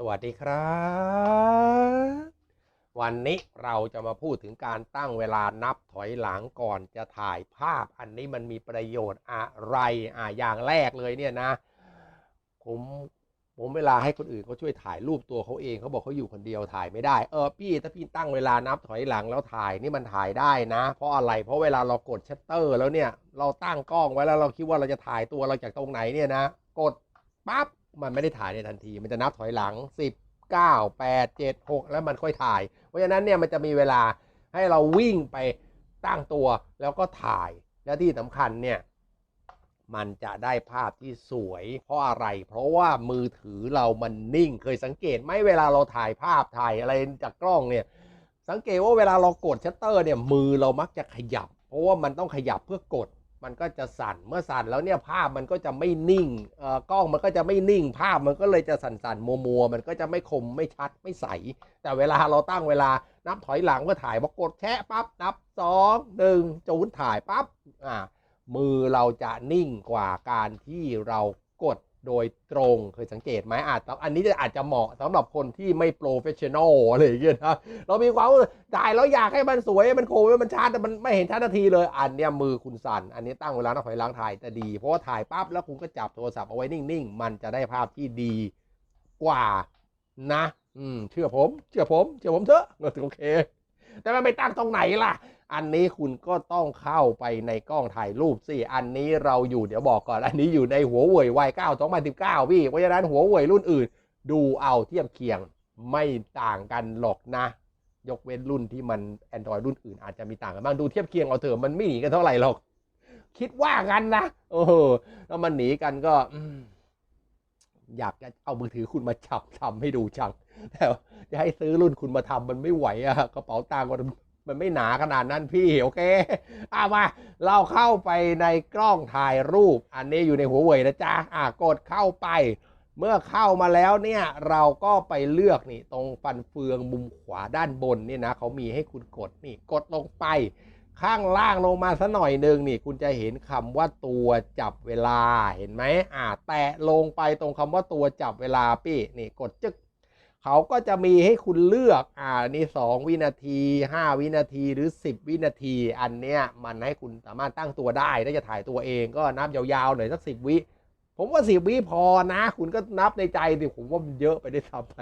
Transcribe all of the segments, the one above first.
สวัสดีครับ วันนี้เราจะมาพูดถึงการตั้งเวลานับถอยหลังก่อนจะถ่ายภาพ อันนี้มันมีประโยชน์อะไรอ่าอย่างแรกเลยเนี่ยนะ ผมผมเวลาให้คนอื่นเขาช่วยถ่ายรูปตัวเขาเองเขาบอกเขาอยู่คนเดียวถ่ายไม่ได้ เออพี่ถ้าพี่ตั้งเวลานับถอยหลังแล้วถ่ายนี่มันถ่ายได้นะ เพราะอะไรเพราะเวลาเรากดชัตเตอร์แล้วเนี่ยเราตั้งกล้องไว้แล้วเราคิดว่าเราจะถ่ายตัวเราจากตรงไหนเนี่ยนะ กดปั๊บ มันไม่ได้ถ่ายในทันที มันจะนับถอยหลัง 10 9 8 7 6 แล้วมันค่อยถ่าย เพราะฉะนั้นเนี่ยมันจะมีเวลาให้เราวิ่งไปตั้งตัวแล้วก็ถ่าย และที่สำคัญเนี่ยมันจะได้ภาพที่สวยเพราะอะไร เพราะว่ามือถือเรามันนิ่งเคยสังเกตไหมเวลาเราถ่ายภาพถ่ายอะไรจากกล้องเนี่ยสังเกตว่าเวลาเรากดชัตเตอร์เนี่ยมือเรามักจะขยับ เพราะว่ามันต้องขยับเพื่อกด มันก็จะสั่นเมื่อสั่นแล้วเนี่ยภาพมันก็จะไม่นิ่งเอ่อกล้องมันก็จะไม่นิ่ง ภาพมันก็เลยจะสั่นๆมัวมัวๆมันก็จะไม่คมไม่ชัดไม่ใส แต่เวลาเราตั้งเวลานับถอยหลังก็ถ่ายพอกดแชะปั๊บนับสองหนึ่งจูนถ่ายปั๊บอ่ามือเราจะนิ่งกว่าการที่เรากด โดยตรงเคยสังเกตไหมอาจอันนี้จะอาจจะเหมาะสำหรับคนที่ไม่โปรเฟชชั่นอลอะไรอย่างเงี้ยนะเรามีความว่ายแล้วอยากให้มันสวยมันโคมมันชัดแต่มันไม่เห็นชัดนาทีเลย อันเนี้ยมือคุณสั่นอันนี้ตั้งเวลานับถอยหลังถ่ายจะดี เพราะว่าถ่ายปั๊บแล้วคุณก็จับโทรศัพท์เอาไว้นิ่งๆ มันจะได้ภาพที่ดีกว่านะ อืมเชื่อผม เชื่อผม เชื่อผมเถอะโอเค แต่มันไปตั้งตรงไหนล่ะ อันนี้คุณก็ต้องเข้าไปในกล้องถ่ายรูปสิ อันนี้เราอยู่เดี๋ยวบอกก่อน อันนี้อยู่ในหัวเว่ย Y9 2019พี่ เพราะฉะนั้นหัวเว่ยรุ่นอื่น ดูเอาเทียบเคียงไม่ต่างกันหรอกนะ ยกเว้นรุ่นที่มัน Android รุ่นอื่นอาจจะมีต่างกันบ้าง ดูเทียบเคียงเอาเถอะมันไม่หนีกันเท่าไหร่หรอก คิดว่ากันนะ โอ้โหแล้วมันหนีกันก็ อยากจะเอามือถือคุณมาจับทำให้ดูจังแต่ว่าจะให้ซื้อรุ่นคุณมาทำมันไม่ไหวอะกระเป๋าตังค์มันมันไม่หนาขนาดนั้นพี่โอเคอะมาเราเข้าไปในกล้องถ่ายรูป อันนี้อยู่ในหัวเว่ยนะจ๊ะอะกดเข้าไป เมื่อเข้ามาแล้วเนี่ยเราก็ไปเลือกนี่ ตรงฟันเฟืองมุมขวาด้านบนนี่นะเขามีให้คุณกดนี่กดลงไป ข้างล่างลงมาสักหน่อยหนึ่งนี่คุณจะเห็นคำว่าตัวจับเวลาเห็นไหมอ่า แตะลงไปตรงคำว่าตัวจับเวลาพี่นี่กดจึ๊กเขาก็จะมีให้คุณเลือกอ่านี่ 2 วินาที 5 วินาทีหรือ 10 วินาที อันเนี้ยมันให้คุณสามารถตั้งตัวได้ถ้าจะถ่ายตัวเองก็นับยาวๆหน่อยสัก 10 วิผมว่า 10 วิพอนะ คุณก็นับในใจสิผมว่ามันเยอะไปได้ซ้ำไป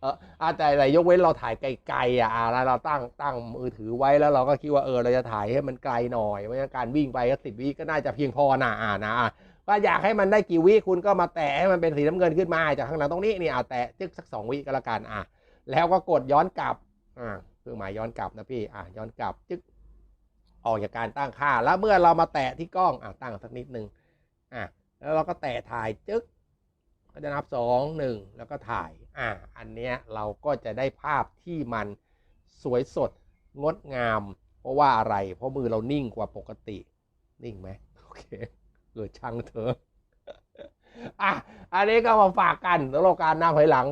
เอออาแต่แต่ยกเว้นเราถ่ายไกลๆอะอ่าแล้วเราตั้งตั้งมือถือไว้แล้วเราก็คิดว่าเออเราจะถ่ายให้มันไกลหน่อยเพราะงั้นการวิ่งไปก็สิบวิก็น่าจะเพียงพอนะอ่านะอะก็อยากให้มันได้กี่วิคุณก็มาแตะให้มันเป็นสีน้ำเงินขึ้นมาจากข้างหลังตรงนี้นี่อะแตะจึกสักสองวิก็แล้วกันอะแล้วก็กดย้อนกลับอ่าเครื่องหมายย้อนกลับนะพี่อะย้อนกลับจึกออกจากการตั้งค่า แล้วเมื่อเรามาแตะที่กล้องอะตั้งสักนิดนึงอะแล้วเราก็แตะถ่ายจึกก็จะนับสองหนึ่งแล้วก็ถ่าย อ่าอันเนี้ยเราก็จะได้ภาพที่มันสวยสดงดงาม เพราะว่าอะไร เพราะมือเรานิ่งกว่าปกติ นิ่งไหมโอเคเออช่างเถอะอะอันนี้ก็มาฝากกันแล้วเราการนับถอยหลัง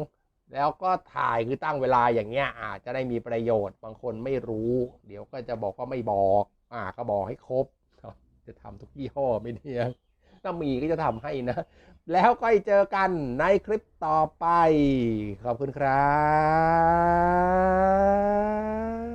แล้วก็ถ่ายคือตั้งเวลาอย่างเงี้ยอาจจะได้มีประโยชน์บางคนไม่รู้ เดี๋ยวก็จะบอกว่าไม่บอก อ่าก็บอกให้ครบจะทำทุกยี่ห้อไม่เนี่ย ถ้ามีก็จะทำให้นะ แล้วก็เจอกันในคลิปต่อไป ขอบคุณครับ